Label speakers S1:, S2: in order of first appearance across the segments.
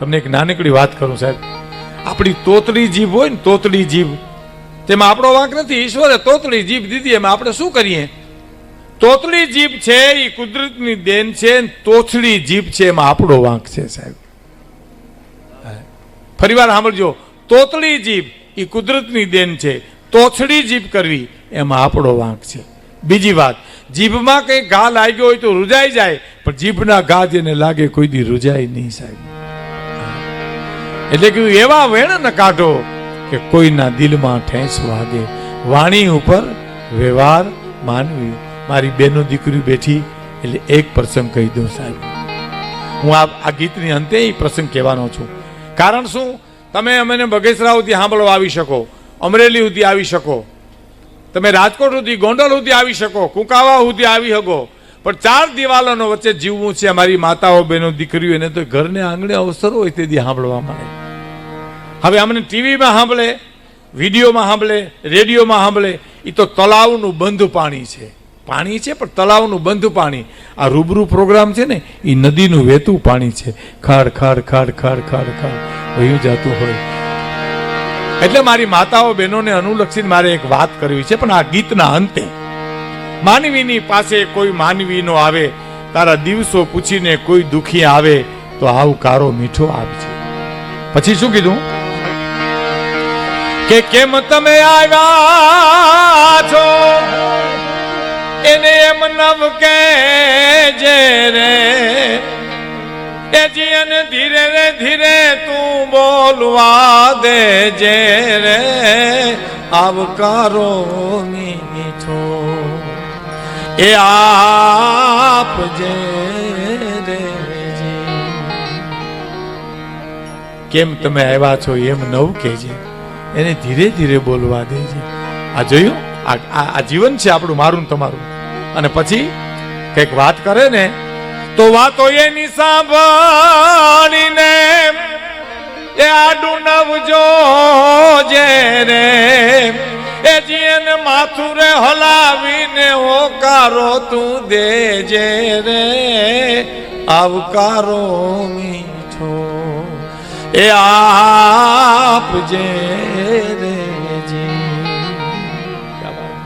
S1: તમને એક નાનકડી વાત કરું, સાહેબ. આપણી તોતડી જીભ હોય ને તોતડી જીભ. તેમાં આપણો વાંક નથી. ઈશ્વરે તોતડી જીભ દીધી. એમાં આપણે શું કરીએ? તોતડી જીભ છે એ કુદરતની દેન છે તોથડી જીભ છે, એમાં આપણો વાંક છે, સાહેબ. ફરીવાર સાંભળજો. તોતડી જીભ એ કુદરતની દેન છે. તોછડી જીભ કરવી, એમાં આપણો વાંક છે. બીજી વાત, જીભમાં કંઈ ઘા લાગ્યો હોય તો રૂજાઈ જાય, પણ જીભના ઘા જેને લાગે કોઈ દી રૂજાય નહીં, સાહેબ. એટલે કે એવા વેણ ન કાઢો કે કોઈના દિલમાં ઠેસ વાગે. વાણી ઉપર વ્યવહાર માનવી. મારી બેનો દીકરી બેઠી, એટલે એક પ્રસંગ કહી દઉં સાહેબ. હું આ આ ગીતની અંતે એ પ્રસંગ કહેવાનો છું. કારણ શું? તમે અમને બગેસરા સુધી સાંભળવા આવી શકો, અમરેલી સુધી આવી શકો. તમે રાજકોટ સુધી, ગોંડલ સુધી આવી શકો, કુંકાવા સુધી આવી શકો. પણ ચાર દિવાલોનો વચ્ચે જીવવું છે અમારી માતાઓ બહેનો દીકરીઓ, એને તો ઘરને આંગણે અવસર હોય તેથી સાંભળવા મળે. હવે અમને ટીવીમાં સાંભળે, વિડીયોમાં સાંભળે, રેડિયોમાં સાંભળે એ તો તળાવનું બંધ પાણી છે. પાણી છે, પણ તળાવનું બંધ પાણી. આ રૂબરૂ પ્રોગ્રામ છે ને એ નદીનું વહેતું પાણી છે. ખાડ ખાડ ખાડ ખાડ ખાડ ખાડ વયું જતું હોય. એટલે મારી માતાઓ, બહેનોને અનુલક્ષીને મારે એક વાત કરવી છે, પણ આ ગીતના અંતે. માનવીની પાસે કોઈ માનવી નો આવે. તારા દિવસો પૂછીને કોઈ દુખી આવે, તો આવકારો મીઠો આપજે. પછી શું કીધું? કે કેમ તમે આવ્યા છો? એને એમ નવ કે જે રે. એ જીન ધીરે રે, ધીરે તું બોલવા દે જે રે. આવકારો મીઠો. એ આપ જે કેમ તમે આવ્યા છો એમ નવ કેજે એને ધીરે ધીરે બોલવા દે છે આ જોયું? આ આ- જીવન છે આપણું, મારું તમારું. અને પછી કંઈક વાત કરે ને, તો વાતો એની સાંભળીને એ આડું નવજો જે રે. એ જીએન માથું રે હલાવીને હોકારો તું દેજે રે. આવકારો મીઠો એ આપજે રે જી. વાત.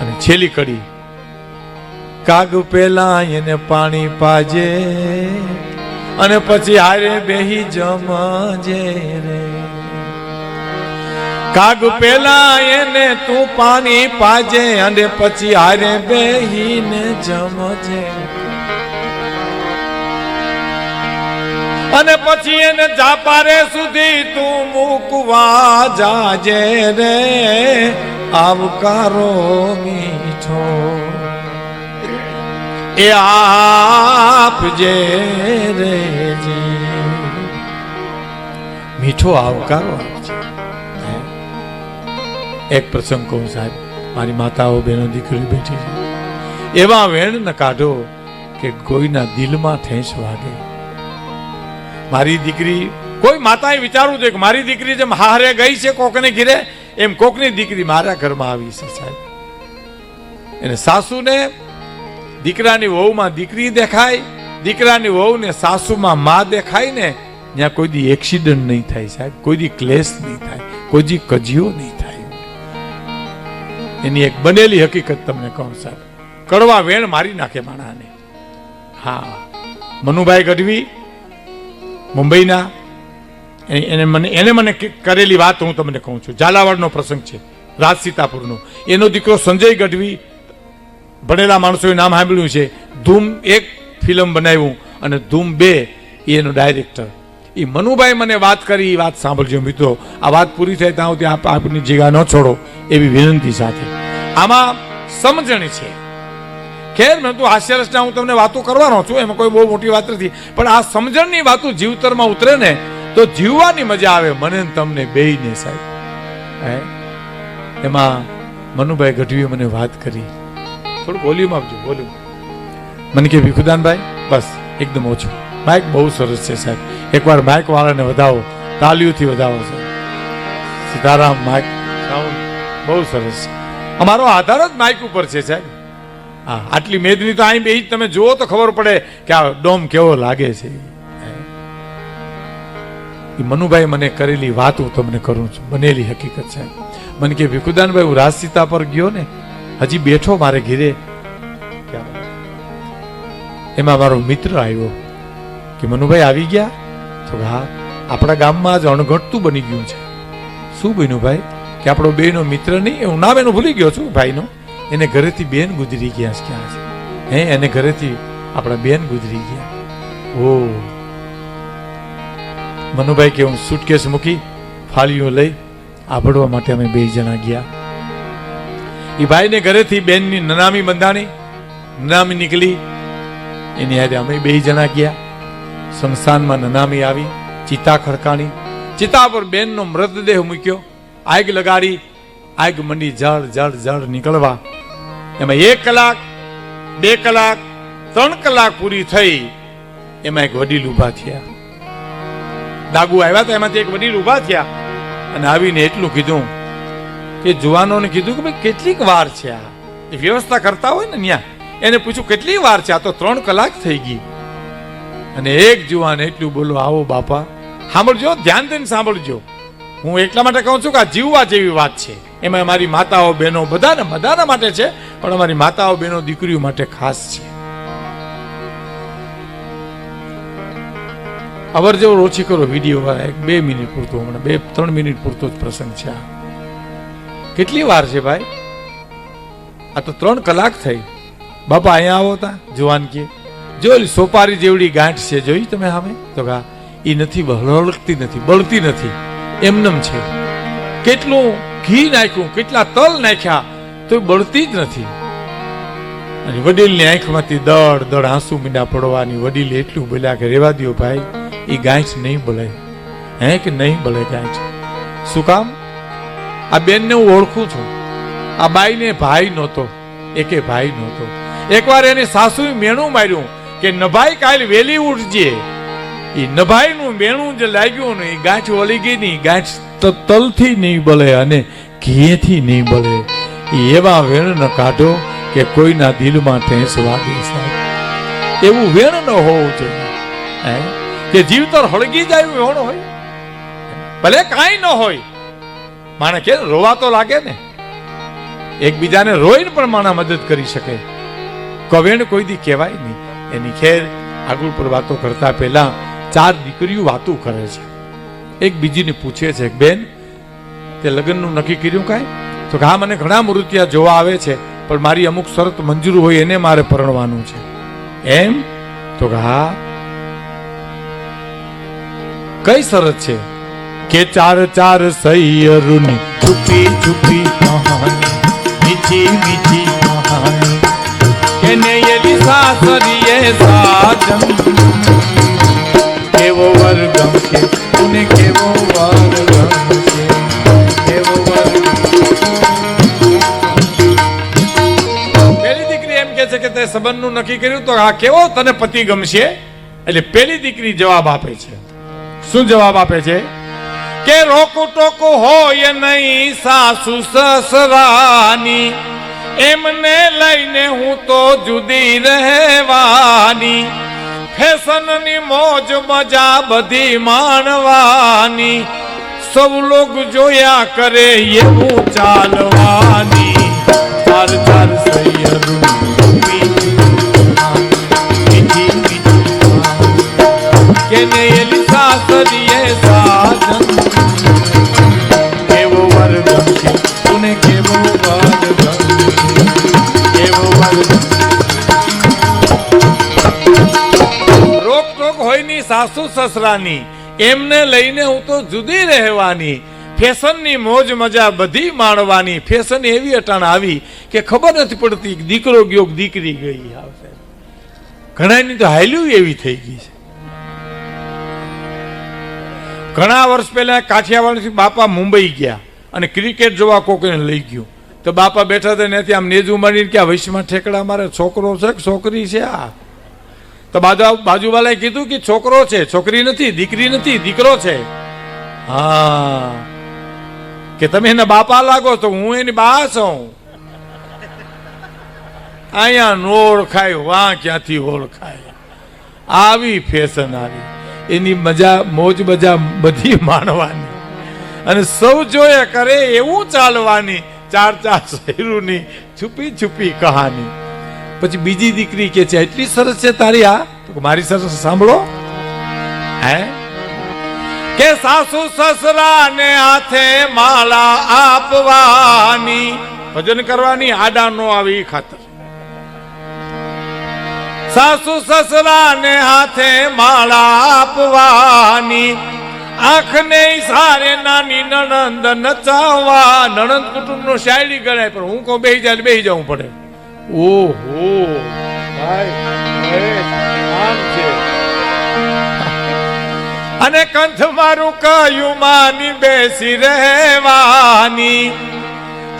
S1: અને છેલ્લી કડી. કાગ પેલા એને પાણી પાજે અને પછી હારે બેહી જમજે રે. કાગ પેલા એને તું પાણી પાજે અને પછી હારે બેહીને જમજે અને પછી એને જાપારે સુધી તું મૂકવા જાજે રે. આવકારો મીઠો. એ આપજે રે મીઠો આવકારો આપજે એક પ્રસંગ કહું સાહેબ, મારી માતાઓ, બહેનો દીકરી બેઠી છે. એવા વેણ ન કાઢો કે કોઈના દિલમાં ઠેંસ વાગે. મારી દીકરી, કોઈ માતાએ વિચારવું જોઈએ કે મારી દીકરી જેમ હારે ગઈ છે, કોકને ઘીરે, એમ કોકની દીકરી મારા ઘરમાં આવી છે, સાહેબ. એને સાસુને દીકરાની વહુમાં દીકરી દેખાય, દીકરાની વહુને સાસુમાં મા દેખાય ને, ત્યાં કોઈ દી એક્સિડન્ટ નહીં થાય, સાહેબ. કોઈ દી ક્લેશ નહીં થાય, કોઈ દી કજિયો નહીં થાય. એની એક બનેલી હકીકત તમને કહું, સાહેબ. કડવા વેણ મારી નાખે માણાને. હા. મનુભાઈ ગઢવી મુંબઈના, એને મને એને મને કરેલી વાત હું તમને કહું છું. ઝાલાવાડનો પ્રસંગ છે, રાજ સીતાપુરનો. એનો દીકરો સંજય ગઢવી ભણેલા માણસોએ નામ સાંભળ્યું છે. ધૂમ એક ફિલ્મ બનાવ્યું અને ધૂમ બે એનો ડાયરેક્ટર. એ મનુભાઈ મને વાત કરી એ વાત સાંભળજો મિત્રો. આ વાત પૂરી થાય ત્યાં સુધી આપ આપની જગ્યા ન છોડો એવી વિનંતી સાથે. આમાં સમજણ છે. ખેર મેં તો હાસ્યરસના હું તમને વાતો કરવાનો છું એમાં કોઈ બહુ મોટી વાત નથી. પણ આ સમજણની વાતો જીવતરમાં ઉતરે ને તો જીવવાની મજા આવે મને તમને બેયને સાહેબ. હે? એમાં મનુભાઈ ગઢવીએ મને વાત કરી. થોડું વોલ્યુમ આપજો વોલ્યુમ મને કે ભીખુદાનભાઈ બસ એકદમ ઓછું. માઇક બહુ સરસ છે સાહેબ. એકવાર માઇક વાળાને વધાવો તાલીઓથી વધાવો સાહેબ. સીતારામ માઇક સાઉન્ડ બહુ સરસ. છે અમારો આધાર જ માઇક ઉપર છે સાહેબ. હા, આટલી મેદની તો અહીં બે તમે જુઓ તો ખબર પડે કે આ ડોમ કેવો લાગે છે. એ મનુભાઈ મને કરેલી વાત હું તમને કરું છું, બનેલી હકીકત છે. મને કે ભીખુદાનભાઈ, હું રાજસીતા પર ગયો ને, હજી બેઠો મારે ઘીરે. એમાં મારો મિત્ર આવ્યો કે મનુભાઈ આવી ગયા? તો હા, આપણા ગામમાં આજ અણઘટતું બની ગયું છે. શું બન્યું ભાઈ? કે આપણો બેનો મિત્ર નહીં? હું નામ એનું ભૂલી ગયો છું, ભાઈનો. એને ઘરેથી બેન ગુજરી ગયા ક્યાં છે? હે, એને ઘરેથી આપણા બેન ગુજરી ગયા. ઓ. મનુભાઈ કે હું સુટકેસ મૂકી ફાળીઓ લઈ આભડવા માટે અમે બે જણા ગયા. એ ભાઈને ઘરેથી બેનની નનામી બંધાણી, નનામી નીકળી. એની હારે અમે બે જણા ગયા. સંસ્થાનમાં નનામી આવી, ચિતા ખડકાણી. ચિતા પર બેનનો મૃતદેહ મૂક્યો. આગ લગાડી, આગ મંડી જળ જળ જળ નીકળવા એમાં એક કલાક, બે કલાક, ત્રણ કલાક પૂરી થઈ, એમાં એક વડીલ ઊભા થયા. દાગુ આવ્યા હતા એમાંથી એક વડીલ ઊભા થયા અને આવીને એટલું કીધું કે જુવાનોને કીધું કે ભાઈ કેટલીક વાર છે આ. વ્યવસ્થા કરતા હોય ને ત્યાં એને પૂછ્યું કેટલી વાર છે આ? તો ત્રણ કલાક થઈ ગઈ. અને એક જુવાન એટલું બોલો આવો બાપા, સાંભળજો, ધ્યાન દઈને સાંભળજો. હું એટલા માટે કહું છું કે આ જીવવા જેવી વાત છે. એમાં મારી માતાઓ, બહેનો બધાને, બધાના માટે છે પણ અમારી માતાઓ, બહેનો, દીકરીઓ માટે ખાસ છે. અવર જેવો ઓછી કરો, વીડિયો વાળા. એક બે મિનિટ પૂરતો હમણાં. બે, ત્રણ મિનિટ પૂરતો જ પ્રસંગ છે આ. કેટલી વાર છે ભાઈ? આ તો ત્રણ કલાક થઈ. બાપા, અહીંયા આવો તા, જુવાન કે. જોઈ સોપારી જેવડી ગાંઠ છે, જોઈ તમે સામે? તો કા એ નથી હળકતી નથી, બળતી નથી. એમનેમ છે. કેટલું ઘી નાખ્યું, કેટલા તલ નાખ્યા. તો બળતી જ નથી. અને વડીલની આંખમાંથી દડ દડ આંસુ મીંડા પડવાની વડીલ એટલું બોલ્યા કે, રેવા દો ભાઈ એ ગાંઠ નહીં બળે. હે કે નહીં બળે ગાંઠ? શું કામ? આ બેનને હું ઓળખું છું. આ બાઈને ભાઈ નહોતો, એકે ભાઈ નહોતો. એકવાર એની સાસુએ મેણું માર્યું કે, નભાઈ, કાલ વેલી ઉઠજે. એ નભાઈનું મેણું જે લાગ્યું ને એ ગાંઠ વળી ગઈ નહીં ગાંઠ તલથી નહીં બળે અને ઘીએથી નહીં બળે. એવા વેણ ન કાઢો કે કોઈના દિલમાં ઠેસ વાગે સાહેબ. એવું વેણ ન હોવું જોઈએ. કે જીવતર હળગી જાય એવું વેણ હોય? ભલે કાંઈ ન હોય. માણે કે રોવા તો લાગે ને. એકબીજાને રોઈને પણ માણા મદદ કરી શકે. કવેણ કોઈ દી કહેવાય નહીં. એની ખેર આગળ પર વાતો કરતા પહેલા ચાર દીકરીઓ વાતો કરે છે. એક બીજીને પૂછે છે, બેન, તે લગ્નનું નક્કી કર્યું કાંઈ? તો કે હા, મને ઘણા મૃત્યા જોવા આવે છે, પણ મારી અમુક શરત મંજૂર હોય એને મારે પરણવાનું છે. એમ? તો કે હા. કઈ શરત છે? કે ચાર ચાર સૈયરુની છુપી છુપી કહાની, મીઠી મીઠી કહાની કે નયેલી સાસરીએ સાજન કેવો વર્ગમ કે તું કેવો છે કે તે સંબંધનું નક્કી કર્યું તો આ કેવો તને પતિ ગમશે? એટલે પેલી દીકરી જવાબ આપે છે. શું જવાબ આપે છે? કે રોકો ટોકો હોય નહીં સાસુ સસરાની, એમને લઈને હું તો જુદી રહેવાની, ફેશનની મોજ મજા બધી માણવાની, સૌ લોગ જોયા કરે એવું ચાલવાની. ચાર સાસુ સસરાની, એમને લઈને હું તો જુદી રહેવાની. ફેશનની મોજ મજા બધી માણવાની. ફેશન એવી અટાણ આવી કે ખબર નથી પડતી દીકરો ગયો દીકરી ગઈ. આવશે ઘણાની તો હાલ્યું એવી થઈ ગઈ છે. ઘણા વર્ષ પહેલા કાઠિયાવાડથી બાપા મુંબઈ ગયા અને ક્રિકેટ જોવા કોકને લઈ ગયું. તો બાપા બેઠા હતા ત્યાંથી આમ નેજુ મારીને કે આ વૈશ્વમાં ઠેકડા મારે, છોકરો છે કે છોકરી છે આ? તો બાજુ બાજુવાલાએ કીધું કે છોકરો છે, છોકરી નથી, દીકરી નથી, દીકરો છે. હા. કે તમે એના બાપા લાગો તો હું એની બા છું. અહીંયા નો ઓળખાય, વાં ક્યાંથી ઓળખાય. આવી ફેશન આવી. એની મજા, મોજ મજા બધી માણવાની. અને સૌ જોયા કરે એવું ચાલવાની, ચાર ચાર શહેરોની છુપી છુપી કહાની. પછી બીજી દીકરી કે છે, એટલી સરસ છે તારી આ. તો મારી સરસ સાંભળો. હે? કે સાસુ સસરા ને હાથે માળા આપવાની, ભજન કરવાની આડા નો આવી ખાતર. સાસુ સસરા ને હાથે માળા આપવાની, આંખને સારે નાની નણંદ નચાવવા, નણંદ કુટુંબ નો શાયરી ગણાય, પણ હું કહું બે જાય બેહી જવું પડે. ઓહો, ભાઈ અને કંઠ મારું કયું માની બેસી રહેવાની?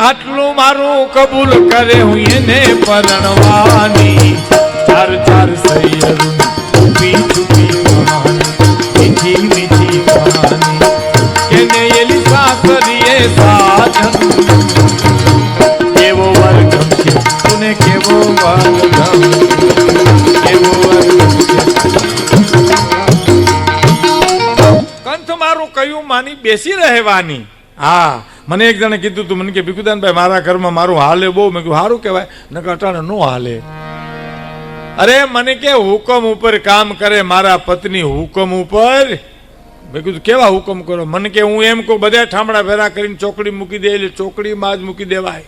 S1: આટલું મારું કબૂલ કરે હું એને પરણવાની. ચાર ચાર સૈયરું છુપી છુપી મીઠી મીઠી કહાની. કેને એલી સાસરીએ સાજન બેસી રહેવાની હા, મને એક જણે કીધું તું, મને કે, ભીખુદાનભાઈ, મારા ઘરમાં મારું હાલે બહુ. મેં કહ્યું સારું કહેવાય. નકર અટાણે નો હાલે. અરે, મને કે, હુકમ ઉપર કામ કરે મારા પત્ની હુકમ ઉપર. મેં કીધું, કેવા હુકમ કરો? મને કે, હું એમ કહું, બધા ઠામડા ભેરા કરીને ચોકડી મૂકી દે, એટલે ચોકડીમાં જ મૂકી દેવાય.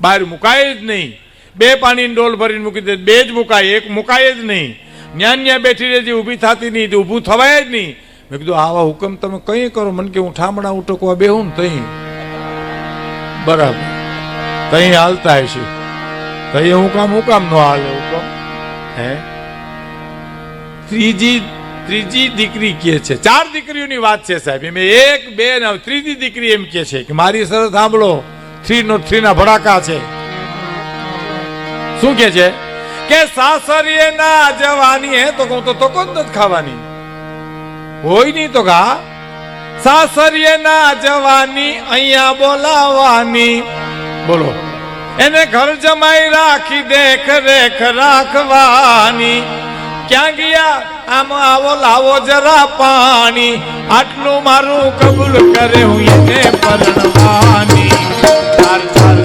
S1: બહાર મુકાય જ નહીં. બે પાણીની ડોલ ભરીને મૂકી દે, બે જ મુકાય, એક મુકાય જ નહીં. ન્યા ન્યા બેઠી રહેજે, ઊભી થતી નહીં ઊભું થવાય જ નહીં. મેં કીધું, આવા હુકમ તમે કઈ કરો? મને કે, હું ઠામડા ઉટકવા બેહું ને તહીં. બરાબર. તહીં હાલતા હશે. તહીં હું કામ હું કામ નો હાલે હુકમ હે? ત્રીજી ત્રીજી દીકરી કે છે. ચાર દીકરીઓની વાત છે સાહેબ. એમ એક, બે ને ત્રીજી દીકરી એમ કે છે કે, મારી સરસ, સાંભળો. થ્રી નો થ્રી ના ભડાકા છે. શું કે છે? કે સાસરીએ ના જવાની હે, તો કહું તો તો કોણ નથી ખાવાની. હોય નહીં તો કા સાસરીએ ના જવાની, અહીંયા બોલાવાની બોલો. એને ઘર જમાઈ રાખી, દેખ, રેખ રાખવાની. ક્યાં ગયા? આમ આવો, લાવો જરા પાણી. આટલું મારું કબૂલ કરે હું એને પરણવાની. ચાર ચાર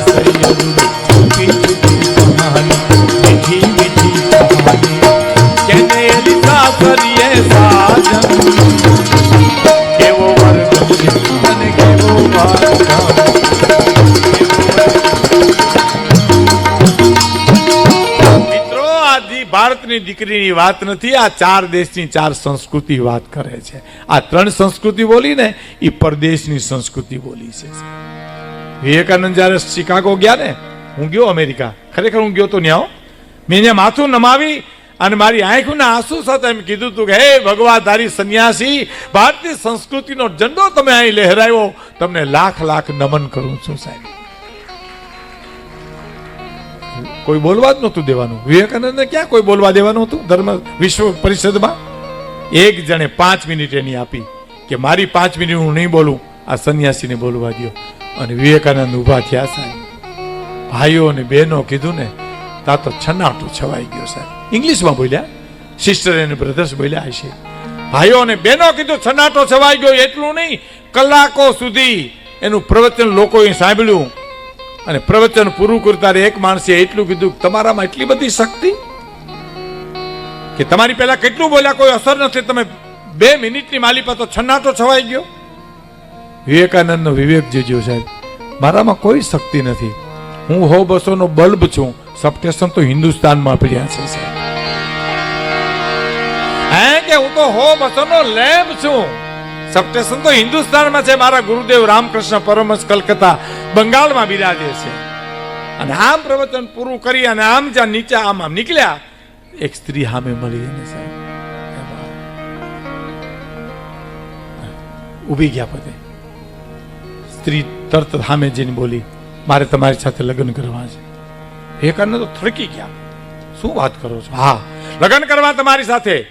S1: મિત્રો આ ભારતની દીકરીની વાત નથી, આ ચાર દેશની ચાર સંસ્કૃતિ વાત કરે છે. આ ત્રણ સંસ્કૃતિ બોલી ને એ પરદેશની સંસ્કૃતિ બોલી છે. વિવેકાનંદ જ્યારે શિકાગો ગયા ને, હું ગયો અમેરિકા. ખરેખર હું ગયો તો ન્યાઓ મેં ત્યાં માથું નમાવી અને મારી આંખના આંસુ સાથે એમ કીધું હતું કે, હે ભગવાધારી સંન્યાસી, ભારતીય સંસ્કૃતિનો ઝંડો તમે અહીં લહેરાયો. તમને લાખ લાખ નમન કરું છું સાહેબ. કોઈ બોલવા જ નહોતું દેવાનું. વિવેકાનંદને ક્યાં કોઈ બોલવા દેવાનું હતું? ધર્મ વિશ્વ પરિષદમાં? એક જણે પાંચ મિનિટ એની આપી કે, મારી પાંચ મિનિટ હું નહીં બોલું. આ સંન્યાસીને બોલવા દો અને વિવેકાનંદ ઊભા થયા સાહેબ. ભાઈઓ અને બહેનો કીધું ને તા તો છન્નાટો છવાઈ ગયો સાહેબ. ઇંગ્લિશમાં બોલ્યા? સિસ્ટર અને બ્રધર્સ બોલ્યા હશે. ભાઈઓ અને બહેનો કીધું છન્નાટો છવાઈ ગયો, એટલું નહીં. કલાકો સુધી એનું પ્રવચન લોકોએ સાંભળ્યું અને પ્રવચન પૂરું કરતા એક માણસે એટલું કીધું, તમારામાં એટલી બધી શક્તિ કે તમારી પહેલા કેટલું બોલ્યા, કોઈ અસર નથી તમે બે મિનિટની માલી પર તો છન્નાટો છવાઈ ગયો. વિવેકાનંદનો વિવેક જોજો સાહેબ, મારામાં કોઈ શક્તિ નથી. હું હો બસો નો બલ્બ છું. સપ્ટેશન તો હિન્દુસ્તાનમાં પડ્યા છે, સાહેબ. હે કે હું તો હો બસો નો લેમ્પ છું. સપ્ટેશન તો હિન્દુસ્તાનમાં છે, મારા ગુરુદેવ રામકૃષ્ણ પરમહંસ કલકત્તા બંગાળમાં બિરાજે છે. અને આમ પ્રવચન પૂરું કરી અને આમ જ્યાં નીચે આમ આમ નીકળ્યા, એક સ્ત્રી સામે મળી એને સાહેબ ઊભી ગયા પોતે. સ્ત્રી તરત સામે જઈને બોલી મારે તમારી સાથે લગ્ન કરવા છે. વિવેકાનંદ તો થડકી ગયા. શું વાત કરો છો? હા. લગ્ન કરવા તમારી સાથે.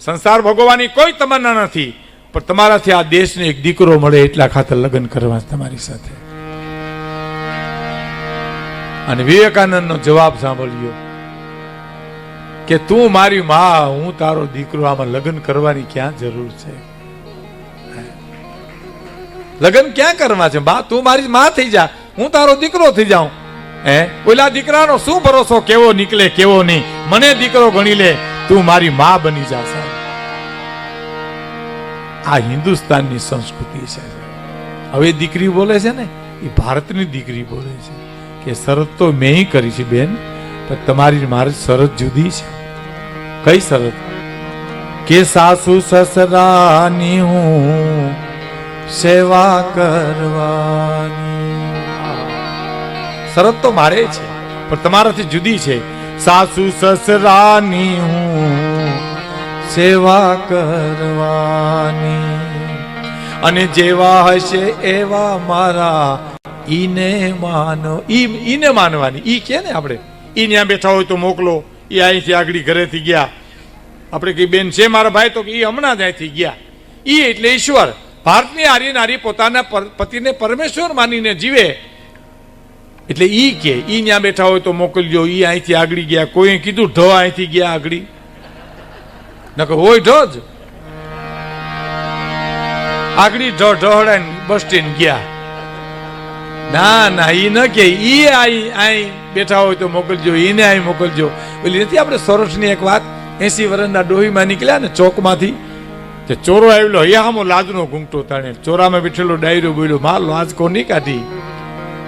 S1: સંસાર ભોગવવાની કોઈ તમન્ના નથી પણ તમારાથી આ દેશને એક દીકરો મળે એટલા ખાતર લગ્ન કરવા તમારી સાથે. અને વિવેકાનંદનો જવાબ સાંભળ્યો કે તું મારી માં હું તારો દીકરો આમાં લગ્ન કરવાની ક્યાં જરૂર છે? લગ્ન ક્યાં કરવા છે? બા તું મારી માં થઈ જા. હું તારો દીકરો થઈ જાઉં. હે? ઓલા દીકરાનો શું ભરોસો? કેવો નીકળે, કેવો નહીં? મને દીકરો ગણી લે, તું મારી માં બની જા આ હિન્દુસ્તાનની સંસ્કૃતિ છે. હવે દીકરી બોલે છે ને, એ ભારતની દીકરી બોલે છે કે શરત તો મેં કરી છે, બેન, પણ તમારી મારી શરત જુદી છે. કઈ શરત? કે સાસુ સસરાની હું સેવા કરવાની શરત તો મારે છે, પણ તમારાથી જુદી છે. સાસુ, સસરાની હું સેવા કરવાની. અને જેવા હશે એવા મારા ઈને માનો. ઈ ઈને માનવાની. ઈ કે ને આપણે? ઈ ત્યાં બેઠા હોય તો મોકલો. ઈ અહીંથી આગળ ઘરેથી ગયા. આપણે કઈ બેન, છે મારા ભાઈ? તો કે ઈ હમણાં જ ગયા. ઈ એટલે ઈશ્વર. ભારતની આર્ય નારી પોતાના પતિને પરમેશ્વર માનીને જીવે. એટલે ઈ કે, ઈ ત્યાં બેઠા હોય તો મોકલજો ઈ અહીંથી આગળ ગયા. કોઈએ કીધું, ઢ અહીંથી ગયા આગળ. નકર હોય ઢ જ. આગળ ઢ ઢહડાઈને બસ સ્ટેન્ડ ગયા. ના ના, ઈ ન કે. ઈ આઈ આઈ બેઠા હોય તો મોકલજો ઈને આઈ મોકલજો ઓલી નથી આપણે સોરઠની એક વાત? એસી વર્ષના ડોહીમાં નીકળ્યા ને ચોકમાંથી? તે ચોરો આવેલો હૈયામો લાજનો ઘૂંઘટો તાણે. ચોરામાં બેઠેલો ડાયરો બોલ્યો માલ લાજ કોની કાઢી.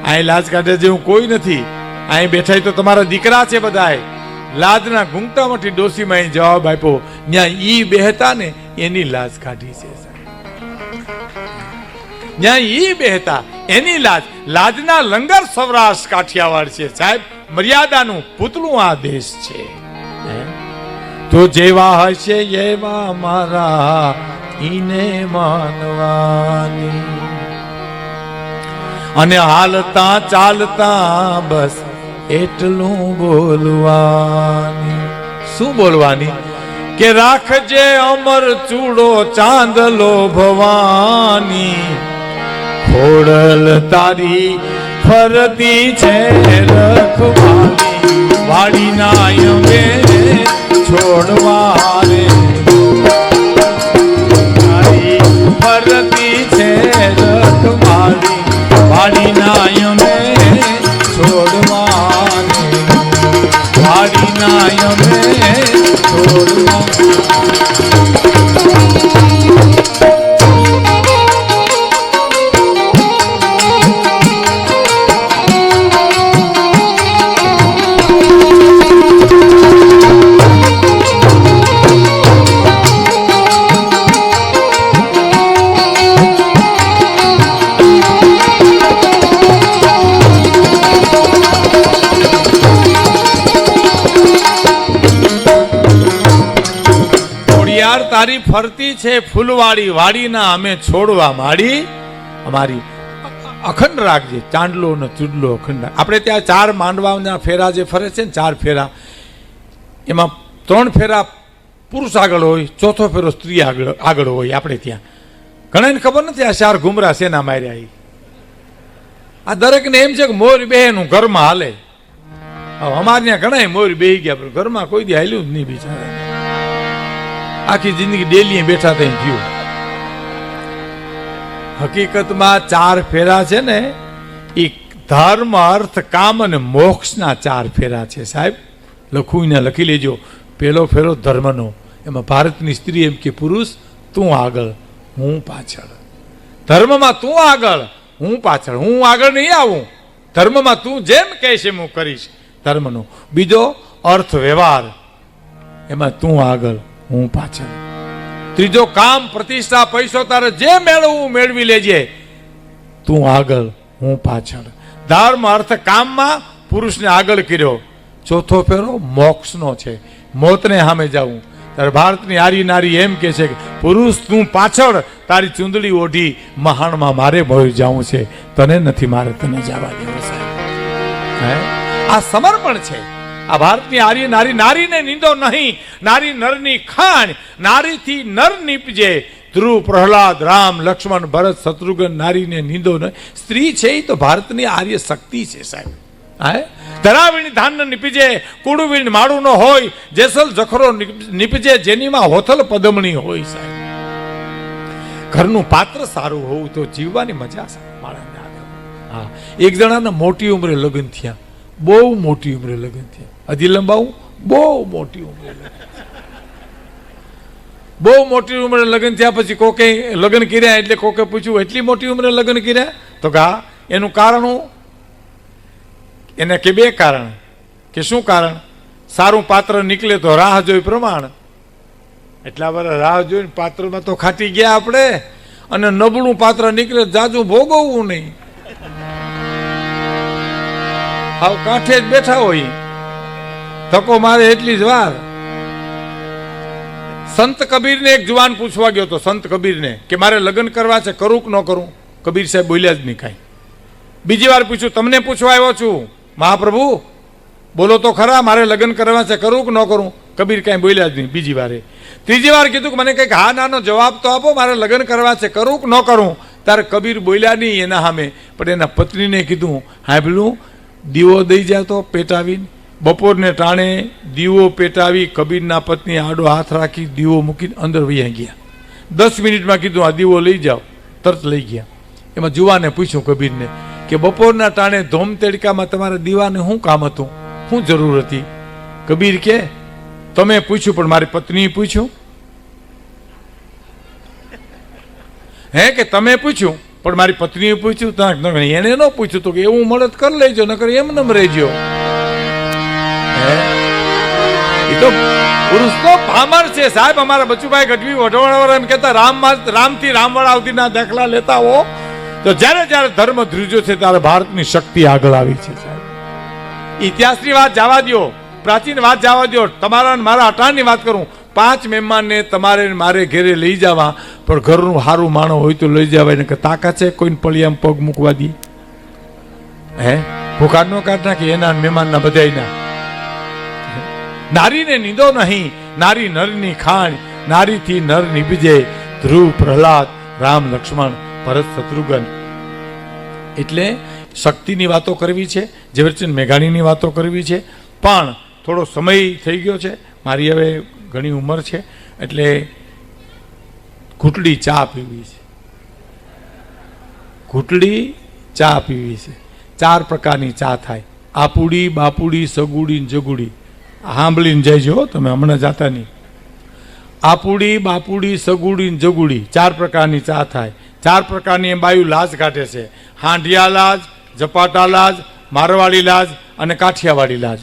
S1: અહીં લાજ કાઢે જેવું કોઈ નથી. અહીં બેઠા તો તમારા દીકરા છે બધાય. લાજના ઘૂંઘટામાંથી ડોસીમાં અહીં જવાબ આપ્યો ત્યાં ઈ બેહતા ને એની લાજ કાઢી છે ત્યાં ઈ બેહતા એની લાજ. લાજના લંગર સૌરાષ્ટ્ર કાઠિયાવાડ છે, સાહેબ. મર્યાદાનું પૂતળું આ દેશ છે. તો જેવા હશે એવા મારા ઈને માનવાની. અને હાલતા ચાલતા બસ એટલું બોલવાની. શું બોલવાની? કે રાખજે અમર ચૂડો ચાંદલો ભવાની. ખોડલ તારી ફરતી છે રખવાની. વાડીના યમે છોડવા રે. તારી ફરતી રખવાલી વાડીના યમે છોડવા રે વાડીના યમે છોડવા તારી ફરતી છે ફૂલવાળી વાડીના અમે છોડવા માડી અમારી અખંડ રાખજે ચાંદલો ને ચૂડલો અખંડ. આપણે ત્યાં ચાર માંડવાના ફેરા જે ફરે છે ને, ચાર ફેરા, એમાં ત્રણ ફેરા પુરુષ આગળ હોય, ચોથો ફેરો સ્ત્રી આગળ આગળ હોય આપણે ત્યાં ઘણાને ખબર નથી આ ચાર ઘુમરા શેના માર્યા. આ દરેકને એમ છે કે મોર બેનું ઘરમાં હાલે અમારે ત્યાં ઘણા મોર બેહી ગયા ઘરમાં કોઈ દી હાલ્યું જ નહીં બિચારા આખી જિંદગી ડેલી બેઠા થઈને ગયું હકીકતમાં ચાર ફેરા છે ને એ ધર્મ, અર્થ, કામ અને મોક્ષના ચાર ફેરા છે સાહેબ. લખું ને લખી લેજો. પેલો ફેરો ધર્મનો. એમાં ભારતની સ્ત્રી એમ કે, પુરુષ, તું આગળ, હું પાછળ. ધર્મમાં તું આગળ, હું પાછળ. હું આગળ નહીં આવું. ધર્મમાં તું જેમ કહેશ હું કરીશ ધર્મનો. બીજો અર્થ વ્યવહાર એમાં તું આગળ હું પાછળ. ત્રીજો કામ પ્રતિષ્ઠા પૈસો તારે જે મેળવવું મેળવી લેજે. તું આગળ હું પાછળ. ધર્મ અર્થ કામમાં પુરુષને આગળ કર્યો. ચોથો ફેરો મોક્ષનો છે. મોતને સામે જવું. ત્યારે ભારતની આરી નારી એમ કે છે કે પુરુષ તું પાછળ તારી ચુંદડી ઓઢી મહાણમાં મારે ભળી જવું છે. તને નથી મારે તને જવા દેવું સાહેબ? આ સમર્પણ છે. આ ભારતની આર્ય નારી, નારીને નિંદો નહીં. નારી નરની ખાણ, નારીથી નર નીપજે. ધ્રુવ, પ્રહલાદ, રામ, લક્ષ્મણ, ભરત, શત્રુઘ્ન નારીને નિંદો નહીં. સ્ત્રી છે એ તો ભારતની આર્ય શક્તિ છે, સાહેબ. હા? ધરાવીણ ધાન નીપજે કુડુવીણ માળું ન હોય, જેસલ જખરો નીપ- નીપજે, જેનીમાં હોથલ પદમણી હોય, સાહેબ. ઘરનું પાત્ર સારું હોવું તો જીવવાની મજા માણસને આગળ. હા. એક જણાના મોટી ઉંમરે લગ્ન થયા. બહુ મોટી ઉંમરે લગ્ન થયા. હજી બહુ મોટી ઉંમરે બહુ મોટી ઉંમરે લગ્ન થયા પછી કોકે લગ્ન કર્યા એટલે કોકે પૂછ્યું, એટલી મોટી ઉંમરે લગ્ન કર્યા? તો કે એનું કારણ હું એને કે બે કારણ. કે શું કારણ? સારું પાત્ર નીકળે તો રાહ જોઈ પ્રમાણ. એટલા બધા રાહ જોઈને પાત્રમાં તો ખાટી ગયા આપણે. અને નબળું પાત્ર નીકળે જાજુ ભોગવવું નહીં. હાવ કાંઠે જ બેઠા હોય. ધક્કો મારે એટલી જ વાર. સંત કબીરને એક જુવાન પૂછવા ગયો તો, સંત કબીરને, કે મારે લગ્ન કરવા છે, કરું કે ન કરું? કબીર સાહેબ બોલ્યા જ નહીં કાંઈ. બીજી વાર પૂછ્યું, તમને પૂછવા આવ્યો છું. મહાપ્રભુ, બોલો તો ખરા, મારે લગ્ન કરવા છે, કરું કે ન કરું? કબીર કાંઈ બોલ્યા જ નહીં બીજી વારે. ત્રીજી વાર કીધું કે, મને કંઈક હા, નાનો જવાબ તો આપો, મારે લગ્ન કરવા છે, કરું કે ન કરું? ત્યારે કબીર બોલ્યા નહીં એના સામે. પણ એના પત્નીને કીધું, હા, પેલું દીવો દઈ જાય તો પેટાવીને. બપોરને ટાણે દીવો પેટાવી કબીરના પત્ની આડો હાથ રાખી દીવો મૂકીને અંદર વૈયા ગયા. દસ મિનિટમાં કીધું, આ દીવો લઈ જાઓ. તરત લઈ ગયા. એમાં જુવાને પૂછ્યું કબીરને કે, બપોરના ટાણે ધોમ તેડકામાં તમારા દીવાને શું કામ હતું? શું જરૂર હતી? કબીર કે, તમે પૂછ્યું, પણ મારી પત્નીએ પૂછ્યું. હે, કે તમે પૂછ્યું? પણ મારી પત્નીએ પૂછ્યું? એને ન પૂછ્યું તો કે, એવું મળત કરી લેજો, નકર એમ નમ રહેજો? એ તો પુરુષ તો ભામર છે. સાહેબ, અમારા બચુભાઈ ગઢવી વઢવાળા એમ કહેતા, રામ રામથી રામવાળા આવતીના દાખલા લેતા હો. તો જ્યારે જ્યારે ધર્મ ધ્રુજો છે, ત્યારે ભારતની શક્તિ આગળ આવી છે, સાહેબ. ઇતિહાસની વાત જવા દો પ્રાચીન વાત જવા દ્યો. તમારા મારા અટાણની વાત કરું. પાંચ મહેમાનને તમારે મારે ઘેરે લઈ જવા. પણ ઘરનું સારું માણો હોય તો લઈ જવાય. ને કે તાકાત છે કોઈને પળિયામાં પગ મૂકવા દે. હે? ભૂખાડનો કાઢ નાખી એના મહેમાનના બધાયના. નારીને નીંદો નહીં. નારી નરની ખાણ, નારીથી નર નિભજે. ધ્રુવ પ્રહલાદ, રામ લક્ષ્મણ, ભરત શત્રુઘ્ન. એટલે શક્તિની વાતો કરવી છે, ઝવેરચંદ મેઘાણીની વાતો કરવી છે. પણ થોડો સમય થઈ ગયો છે. મારી હવે ઘણી ઉંમર છે, એટલે ઘૂંટડી ચા પીવી છે. ઘૂંટડી ચા પીવી છે. ચાર પ્રકારની ચા થાય. આપુડી, બાપુડી, સગુડી જગુડી. સાંભળીને જઈજો તમે, હમણાં જાતા નહીં. આપુડી, બાપુડી, સગુડી ને જગુડી, ચાર પ્રકારની ચા થાય. ચાર પ્રકારની એ બાયુ લાજ કાઢે છે. હાંડિયા લાજ જપાટા લાજ, મારવાડી લાજ અને કાઠિયાવાડી લાજ.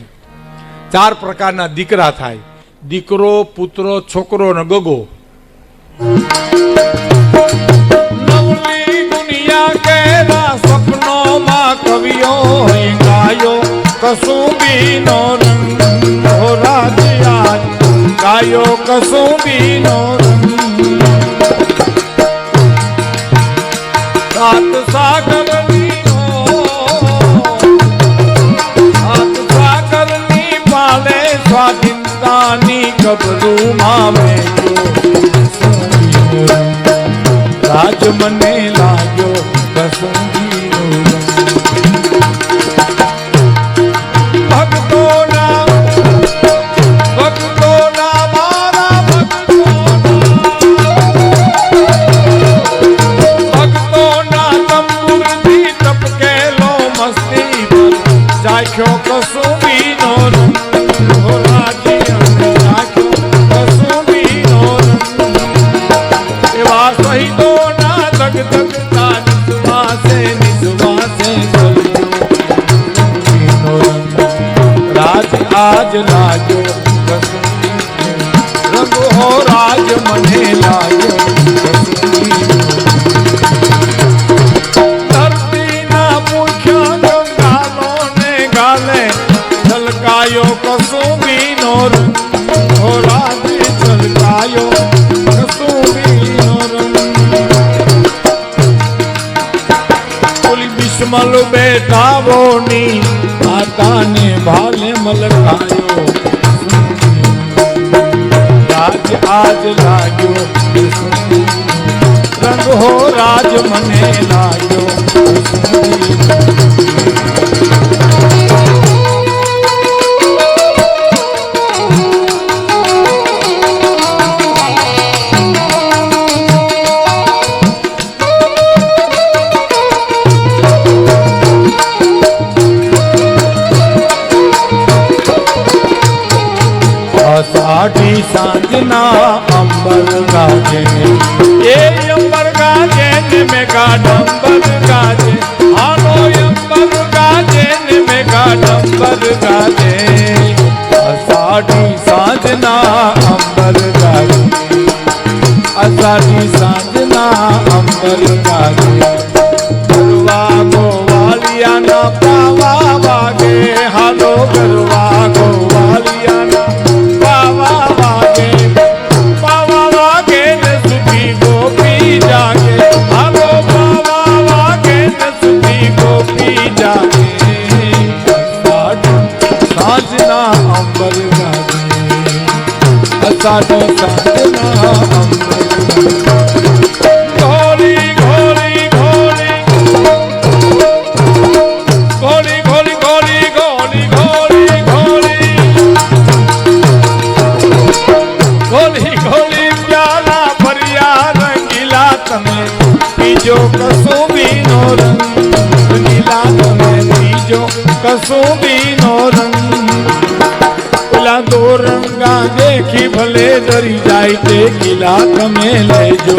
S1: ચાર પ્રકારના દીકરા થાય. દીકરો, પુત્રો, છોકરો ને ગગો. કેરા સપનોમાં કવિઓ ગાયો, કસુંબીનો રંગ આજ ગાયો કસુંબીનો સાત સાગરની પાલે સ્વાધીનતાની ગભરૂમાં વેચ્યો રાજ મને લાગ્યો કસુંબીનો મને લાગ્યો સાધુ સાધના ઘોડી ઘોડી ઘોડી ઘોડી ઘોડી ઘોડી ઘોડી ઘોડી ઘોડી ઘોડી ઘોડી પ્યાલા ફરિયા રંગીલા તમે બીજો કસું દેખી ભલે ડરી જાય તે કિલ્લા તમે લેજો.